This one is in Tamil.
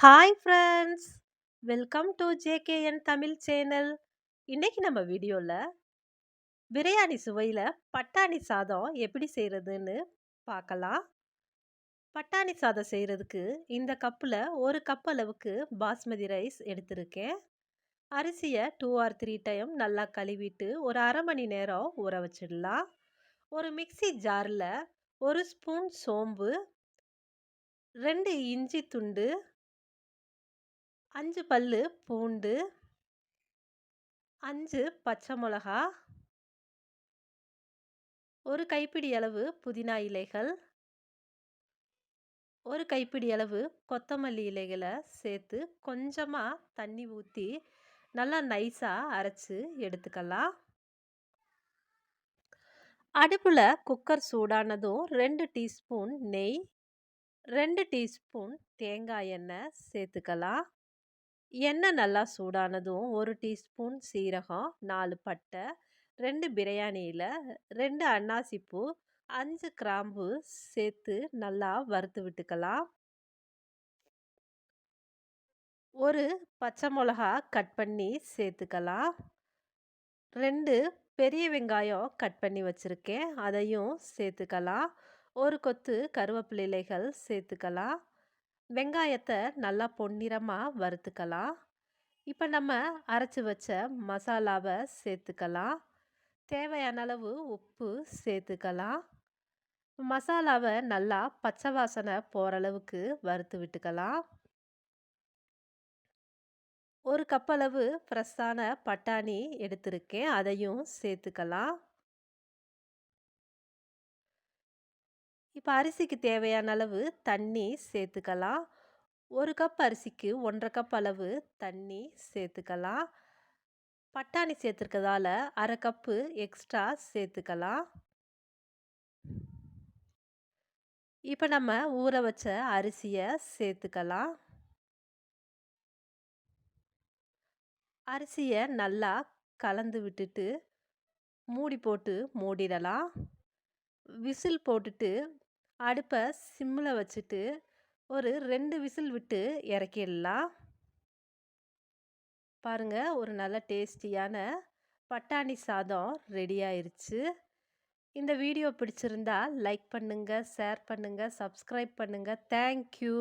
Hi friends welcome to J K N Tamil channel இன்றைக்கி நம்ம வீடியோவில் பிரியாணி சுவையில் பட்டாணி சாதம் எப்படி செய்கிறதுன்னு பார்க்கலாம். பட்டாணி சாதம் செய்கிறதுக்கு இந்த கப்பில் ஒரு கப் அளவுக்கு பாஸ்மதி ரைஸ் எடுத்திருக்கேன். அரிசியை டூ ஆர் த்ரீ டைம் நல்லா கழுவிட்டு ஒரு அரை மணி நேரம் ஊற வச்சிடலாம். ஒரு மிக்சி ஜாரில் ஒரு ஸ்பூன் சோம்பு ரெண்டு இஞ்சி துண்டு அஞ்சு பல்லு பூண்டு. அஞ்சு பச்சை மிளகா. ஒரு கைப்பிடி அளவு புதினா இலைகள். ஒரு கைப்பிடி அளவு கொத்தமல்லி இலைகளை சேர்த்து கொஞ்சமாக தண்ணி ஊற்றி நல்லா நைஸாக அரைச்சி எடுத்துக்கலாம். அடுப்பில் குக்கர் சூடானதும் ரெண்டு டீஸ்பூன் நெய் ரெண்டு டீஸ்பூன் தேங்காய் எண்ணெய் சேர்த்துக்கலாம். எண்ணெய் நல்லா சூடானதும் ஒரு டீஸ்பூன் சீரகம் நாலு பட்டை ரெண்டு பிரியாணியில் ரெண்டு அன்னாசிப்பூ அஞ்சு கிராம்பு சேர்த்து நல்லா வறுத்து விட்டுக்கலாம். ஒரு பச்சை மிளகா கட் பண்ணி சேர்த்துக்கலாம். ரெண்டு பெரிய வெங்காயம் கட் பண்ணி வச்சுருக்கேன் அதையும் சேர்த்துக்கலாம். ஒரு கொத்து கருவேப்பிலைகள் சேர்த்துக்கலாம். வெங்காயத்தை நல்லா பொன்னிறமாக வறுத்துக்கலாம். இப்போ நம்ம அரைச்சி வச்ச மசாலாவை சேர்த்துக்கலாம். தேவையான அளவு உப்பு சேர்த்துக்கலாம். மசாலாவை நல்லா பச்சை வாசனை போகிற அளவுக்கு வறுத்து விட்டுக்கலாம். ஒரு கப் அளவு ஃப்ரெஷ்ஷான பட்டாணி எடுத்திருக்கேன். அதையும் சேர்த்துக்கலாம். இப்போ அரிசிக்கு தேவையான அளவு தண்ணி சேர்த்துக்கலாம். ஒரு கப் அரிசிக்கு ஒன்றரை கப் அளவு தண்ணி சேர்த்துக்கலாம். பட்டாணி சேர்த்துருக்கதால அரை கப்பு எக்ஸ்ட்ரா சேர்த்துக்கலாம். இப்போ நம்ம ஊற வச்ச அரிசியை சேர்த்துக்கலாம். அரிசியை நல்லா கலந்து விட்டுட்டு மூடி போட்டு மூடிடலாம். விசில் போட்டுட்டு அடுப்பை சிம்மில் வச்சுட்டு ஒரு ரெண்டு விசில் விட்டு இறக்கிடலாம். பாருங்கள் ஒரு நல்ல டேஸ்டியான பட்டாணி சாதம் ரெடியாயிருச்சு இந்த வீடியோ பிடிச்சிருந்தா லைக் பண்ணுங்கள் ஷேர் பண்ணுங்கள் சப்ஸ்கிரைப் பண்ணுங்கள் தேங்க்யூ.